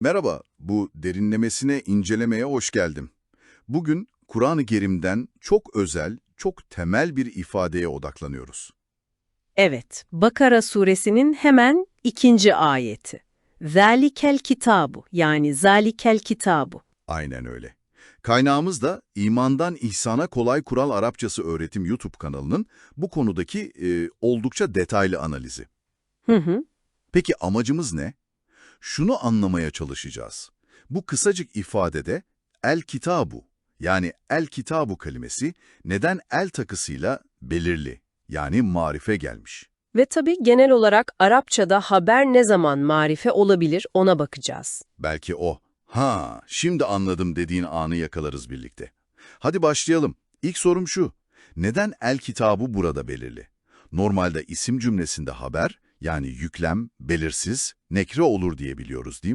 Merhaba, bu derinlemesine incelemeye hoş geldim. Bugün Kur'an-ı Kerim'den çok özel, çok temel bir ifadeye odaklanıyoruz. Evet, Bakara suresinin hemen ikinci ayeti. Zalikel kitabu yani zalikel kitabu. Aynen öyle. Kaynağımız da İmandan İhsana Kolay Kural Arapçası Öğretim YouTube kanalının bu konudaki e, oldukça detaylı analizi. Hı hı. Peki amacımız ne? Şunu anlamaya çalışacağız. Bu kısacık ifadede el kitabu yani el kitabu kelimesi neden el takısıyla belirli yani marife gelmiş? Ve tabii genel olarak Arapçada haber ne zaman marife olabilir ona bakacağız. Belki o, ha şimdi anladım dediğin anı yakalarız birlikte. Hadi başlayalım. İlk sorum şu, neden el kitabı burada belirli? Normalde isim cümlesinde haber, yani yüklem, belirsiz, nekre olur diye biliyoruz değil mi?